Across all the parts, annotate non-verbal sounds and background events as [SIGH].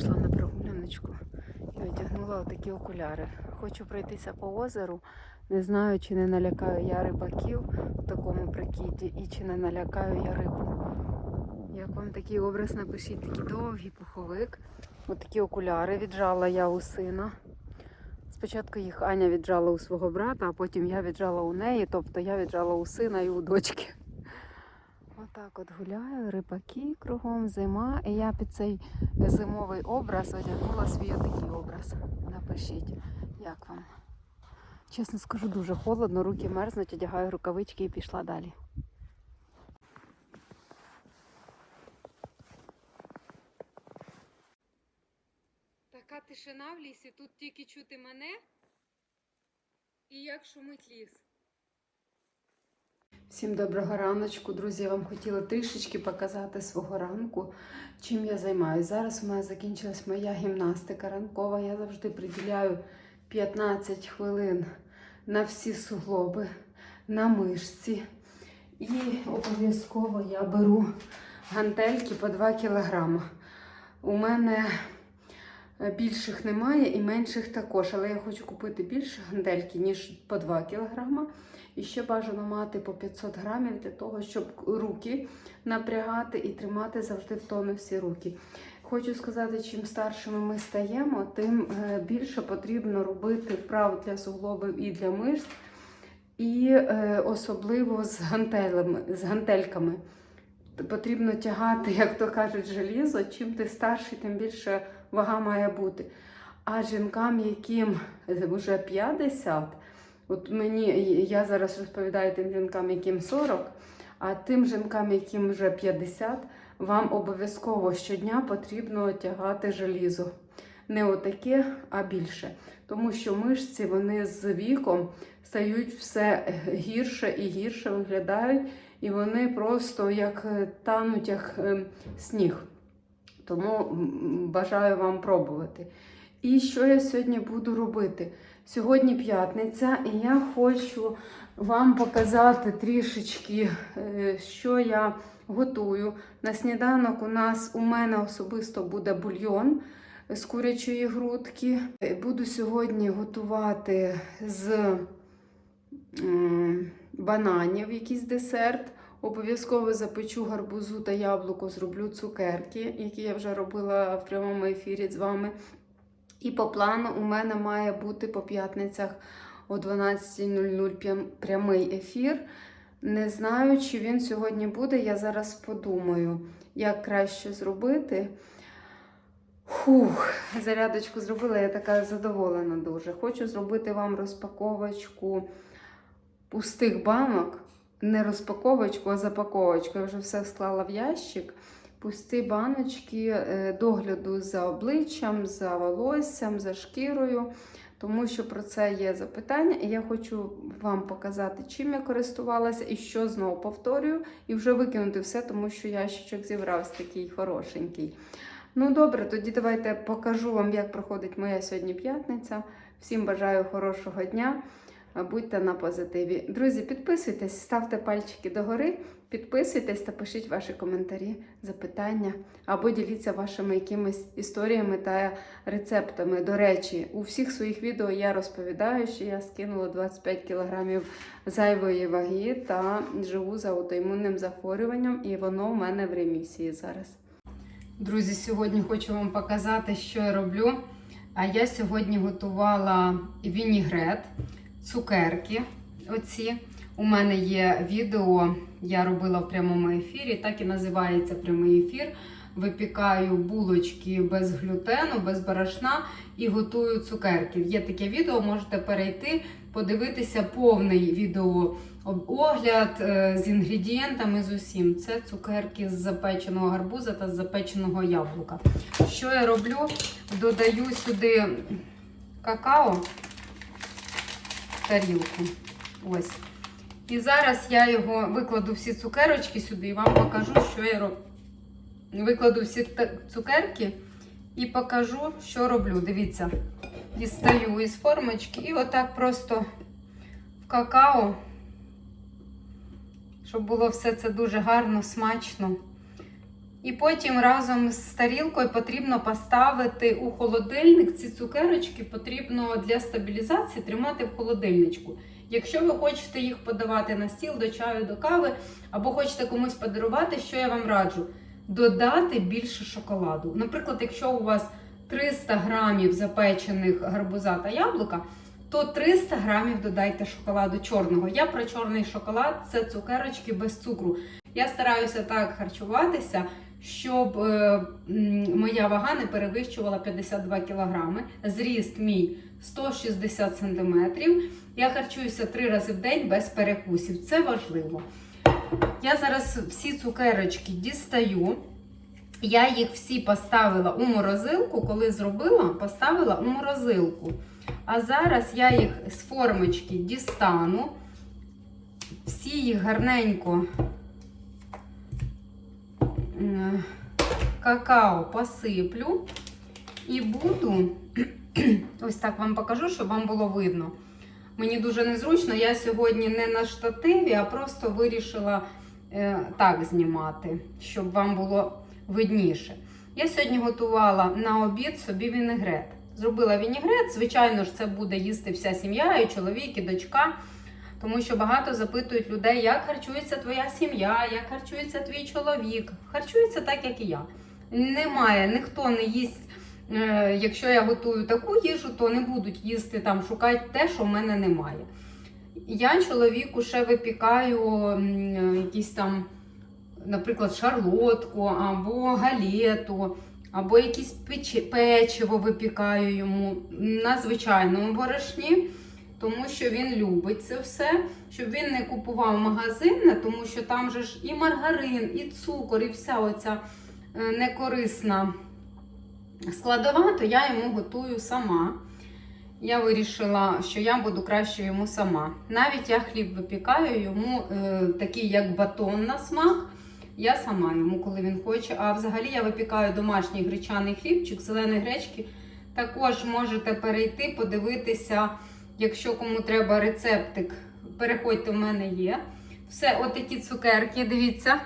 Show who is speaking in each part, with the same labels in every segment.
Speaker 1: вийшла на прогуляночку і одягнула такі окуляри. Хочу пройтися по озеру. Не знаю, чи не налякаю я рибаків в такому прикиді і чи не налякаю я рибу. Як вам такий образ напишіть, такий довгий пуховик. Ось такі окуляри віджала я у сина. Спочатку їх Аня віджала у свого брата, а потім я віджала у неї, тобто я віджала у сина і у дочки. Отак от гуляю, рибаки кругом, зима. І я під цей зимовий образ одягнула свій отакий образ. Напишіть, як вам. Чесно скажу, дуже холодно, руки мерзнуть, одягаю рукавички і пішла далі. Така тишина в лісі, тут тільки чути мене і як шумить ліс. Всім доброго раночку, друзі. Я вам хотіла трішечки показати свого ранку, чим я займаюся. Зараз у мене закінчилась моя гімнастика ранкова. Я завжди приділяю 15 хвилин на всі суглоби, на мишці. І обов'язково я беру гантельки по 2 кілограма. У мене більших немає і менших також, але я хочу купити більше гантельки, ніж по 2 кілограма. І ще бажано мати по 500 грамів для того, щоб руки напрягати і тримати завжди в тонусі руки. Хочу сказати, чим старшими ми стаємо, тим е, більше потрібно робити вправ для суглобів і для мишць, і е, особливо з з гантельками. Потрібно тягати, як то кажуть, желізо. Чим ти старший, тим більше вага має бути. А жінкам, яким вже 50, От мені я зараз розповідаю тим жінкам, яким 40, а тим жінкам, яким вже 50, вам обов'язково щодня потрібно тягати желізо. Не отаке, а більше. Тому що мишці вони з віком стають все гірше і гірше виглядають, і вони просто як тануть, як ем, сніг. Тому бажаю вам пробувати. І що я сьогодні буду робити? Сьогодні п'ятниця, і я хочу вам показати трішечки, е, що я готую. На сніданок у нас у мене особисто буде бульйон з курячої грудки. Буду сьогодні готувати з бананів якийсь десерт. Обов'язково запечу гарбузу та яблуко, зроблю цукерки, які я вже робила в прямому ефірі з вами. І по плану у мене має бути по п'ятницях о 12.00 прямий ефір. Не знаю, чи він сьогодні буде. Я зараз подумаю, як краще зробити. Фух, зарядочку зробила, я така задоволена дуже. Хочу зробити вам розпаковочку пустих банок. Не розпаковочку, а запаковочку. Я вже все склала в ящик пусті баночки е, догляду за обличчям, за волоссям, за шкірою, тому що про це є запитання, і я хочу вам показати, чим я користувалася і що знову повторюю, і вже викинути все, тому що ящичок зібрався такий хорошенький. Ну, добре, тоді давайте покажу вам, як проходить моя сьогодні п'ятниця. Всім бажаю хорошого дня. Будьте на позитиві. Друзі, підписуйтесь, ставте пальчики догори, підписуйтесь та пишіть ваші коментарі, запитання або діліться вашими якимись історіями та рецептами. До речі, у всіх своїх відео я розповідаю, що я скинула 25 кілограмів зайвої ваги та живу за аутоімунним захворюванням, і воно в мене в ремісії зараз. Друзі, сьогодні хочу вам показати, що я роблю. А я сьогодні готувала вінігрет цукерки. Оці. У мене є відео, я робила в прямому ефірі, так і називається прямий ефір. Випікаю булочки без глютену, без борошна і готую цукерки. Є таке відео, можете перейти, подивитися повний відео огляд з інгредієнтами з усім. Це цукерки з запеченого гарбуза та з запеченого яблука. Що я роблю? Додаю сюди какао тарілку. Ось. І зараз я його викладу всі цукерочки сюди і вам покажу, що я роблю. Викладу всі цукерки і покажу, що роблю. Дивіться, дістаю із формочки і отак просто в какао, щоб було все це дуже гарно, смачно. І потім разом з тарілкою потрібно поставити у холодильник. Ці цукерочки потрібно для стабілізації тримати в холодильничку. Якщо ви хочете їх подавати на стіл до чаю, до кави, або хочете комусь подарувати, що я вам раджу? Додати більше шоколаду. Наприклад, якщо у вас 300 грамів запечених гарбуза та яблука, то 300 грамів додайте шоколаду чорного. Я про чорний шоколад це цукерочки без цукру. Я стараюся так харчуватися, щоб е, моя вага не перевищувала 52 кілограми. Зріст мій 160 сантиметрів. Я харчуюся три рази в день без перекусів. Це важливо. Я зараз всі цукерочки дістаю. Я їх всі поставила у морозилку. Коли зробила, поставила у морозилку. А зараз я їх з формочки дістану. Всі їх гарненько какао посиплю і буду [CLEARS THROAT] ось так вам покажу, щоб вам було видно. Мені дуже незручно, я сьогодні не на штативі, а просто вирішила е, так знімати, щоб вам було видніше. Я сьогодні готувала на обід собі вінегрет. Зробила вінігрет, звичайно ж, це буде їсти вся сім'я, і чоловік, і дочка. Тому що багато запитують людей, як харчується твоя сім'я, як харчується твій чоловік. Харчується так, як і я. Немає, ніхто не їсть. е, Якщо я готую таку їжу, то не будуть їсти там, шукати те, що в мене немає. Я чоловіку ще випікаю якісь там, наприклад, шарлотку або галету, або якісь печиво випікаю йому на звичайному борошні тому що він любить це все, щоб він не купував магазинне, тому що там же ж і маргарин, і цукор, і вся оця е, некорисна складова, то я йому готую сама. Я вирішила, що я буду краще йому сама. Навіть я хліб випікаю йому е, такий, як батон на смак. Я сама йому, коли він хоче. А взагалі я випікаю домашній гречаний хлібчик, зеленої гречки. Також можете перейти, подивитися. Якщо кому треба рецептик, переходьте, в мене є. Все, отакі цукерки, дивіться.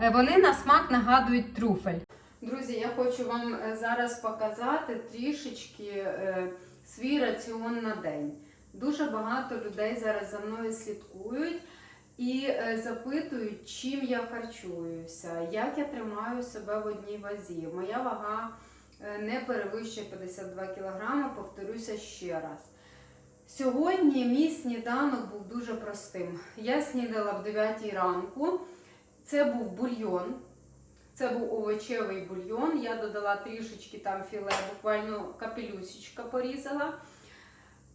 Speaker 1: Е, Вони на смак нагадують трюфель. Друзі, я хочу вам е, зараз показати трішечки е, свій раціон на день. Дуже багато людей зараз за мною слідкують і запитують, чим я харчуюся, як я тримаю себе в одній вазі. Моя вага не перевищує 52 кг, повторюся ще раз. Сьогодні мій сніданок був дуже простим. Я снідала в 9 ранку. Це був бульйон. Це був овочевий бульйон. Я додала трішечки там філе, буквально капелюсечка порізала.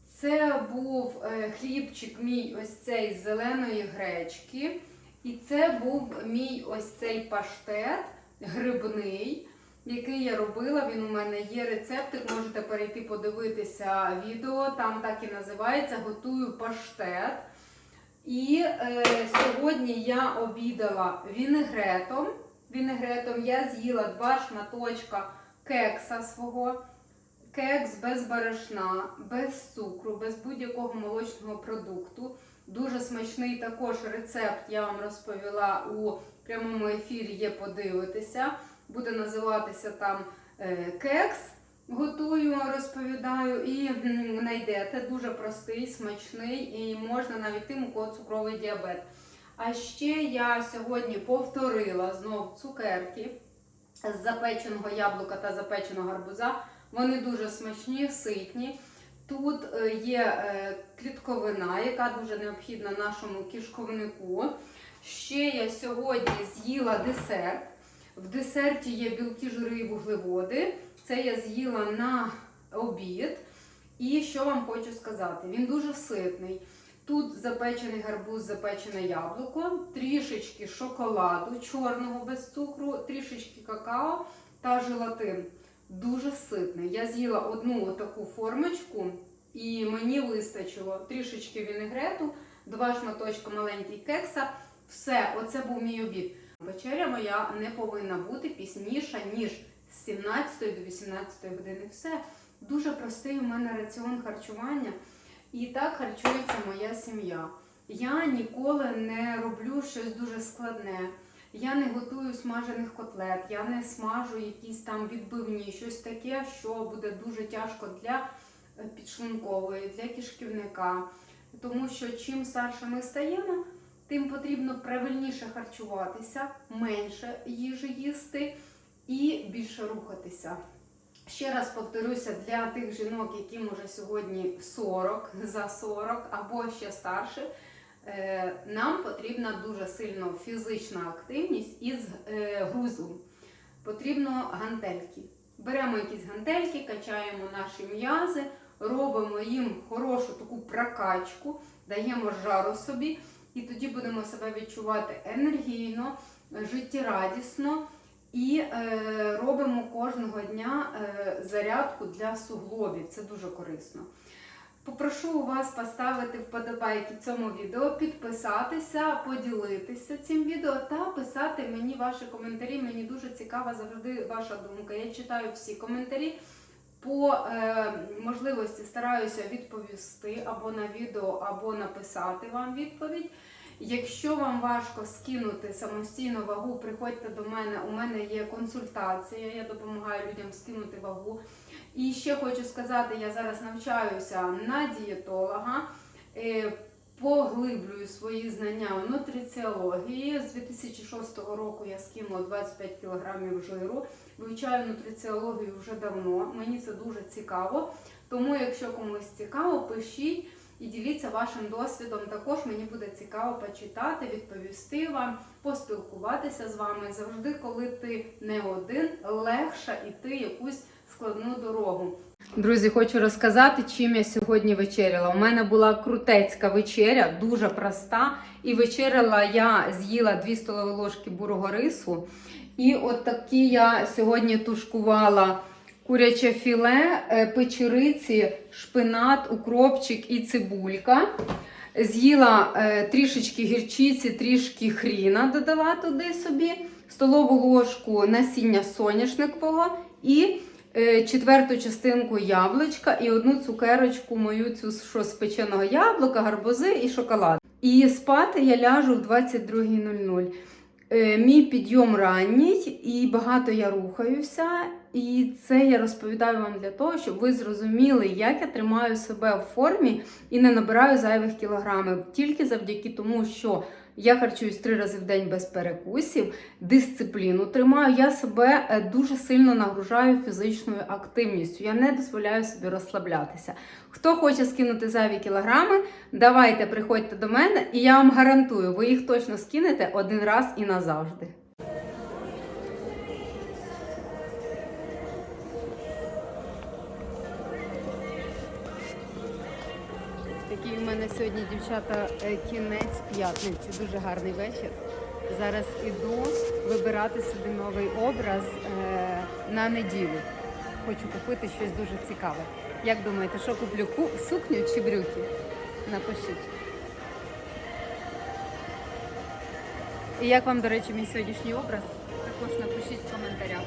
Speaker 1: Це був е, хлібчик мій ось цей з зеленої гречки. І це був мій ось цей паштет грибний, який я робила. Він у мене є рецептик. Можете перейти подивитися відео. Там так і називається Готую паштет. І е, сьогодні я обідала вінегретом. Вінегретом я з'їла два шматочка кекса свого. Кекс без борошна, без цукру, без будь-якого молочного продукту. Дуже смачний також рецепт я вам розповіла у прямому ефірі. Є подивитися. Буде називатися там е, кекс. Готую, розповідаю і знайдете. Дуже простий, смачний і можна навіть тим, у кого цукровий діабет. А ще я сьогодні повторила знов цукерки з запеченого яблука та запеченого гарбуза. Вони дуже смачні, ситні. Тут е, є е, клітковина, яка дуже необхідна нашому кишковнику. Ще я сьогодні з'їла десерт. В десерті є білки, жири і вуглеводи. Це я з'їла на обід. І що вам хочу сказати? Він дуже ситний. Тут запечений гарбуз, запечене яблуко, трішечки шоколаду чорного без цукру, трішечки какао та желатин. Дуже ситний. Я з'їла одну отаку формочку, і мені вистачило трішечки вінегрету, два шматочка маленький кекса. Все, оце був мій обід. Вечеря моя не повинна бути пізніша, ніж з 17 до 18 години. Все дуже простий у мене раціон харчування. І так харчується моя сім'я. Я ніколи не роблю щось дуже складне. Я не готую смажених котлет, я не смажу якісь там відбивні, щось таке, що буде дуже тяжко для е, підшлункової, для кишківника. Тому що чим старше ми стаємо, тим потрібно правильніше харчуватися, менше їжі їсти і більше рухатися. Ще раз повторюся, для тих жінок, яким уже сьогодні 40, за 40 або ще старше, е, нам потрібна дуже сильно фізична активність із е, грузом. Потрібно гантельки. Беремо якісь гантельки, качаємо наші м'язи, робимо їм хорошу таку прокачку, даємо жару собі, і тоді будемо себе відчувати енергійно, життєрадісно. І е, робимо кожного дня е, зарядку для суглобів. Це дуже корисно. Попрошу вас поставити вподобайки цьому відео, підписатися, поділитися цим відео та писати мені ваші коментарі. Мені дуже цікава завжди ваша думка. Я читаю всі коментарі. По е, можливості стараюся відповісти або на відео, або написати вам відповідь. Якщо вам важко скинути самостійно вагу, приходьте до мене. У мене є консультація, я допомагаю людям скинути вагу. І ще хочу сказати, я зараз навчаюся на дієтолога, е, поглиблюю свої знання у нутриціології. З 2006 року я скинула 25 кг жиру. Вивчаю нутриціологію вже давно. Мені це дуже цікаво. Тому, якщо комусь цікаво, пишіть і діліться вашим досвідом. Також мені буде цікаво почитати, відповісти вам, поспілкуватися з вами. Завжди, коли ти не один, легше йти якусь складну дорогу. Друзі, хочу розказати, чим я сьогодні вечеряла. У мене була крутецька вечеря, дуже проста. І вечеряла я з'їла 2 столові ложки бурого рису. І от такі я сьогодні тушкувала куряче філе, е, печериці, шпинат, укропчик і цибулька. З'їла е, трішечки гірчиці, трішки хріна додала туди собі, столову ложку насіння соняшникового і четверту частинку яблучка і одну цукерочку мою цю що з печеного яблука, гарбузи і шоколад. І спати я ляжу в 22.00. Е, Мій підйом ранній і багато я рухаюся. І це я розповідаю вам для того, щоб ви зрозуміли, як я тримаю себе в формі і не набираю зайвих кілограмів. Тільки завдяки тому, що я харчуюсь три рази в день без перекусів, дисципліну тримаю, я себе е, дуже сильно нагружаю фізичною активністю. Я не дозволяю собі розслаблятися. Хто хоче скинути зайві кілограми, давайте приходьте до мене, і я вам гарантую, ви їх точно скинете один раз і назавжди. Мене сьогодні, дівчата, е, кінець п'ятниці. Дуже гарний вечір. Зараз іду вибирати собі новий образ е, на неділю. Хочу купити щось дуже цікаве. Як думаєте, що куплю? Ку- Сукню чи брюки? Напишіть. І як вам, до речі, мій сьогоднішній образ? Також напишіть в коментарях.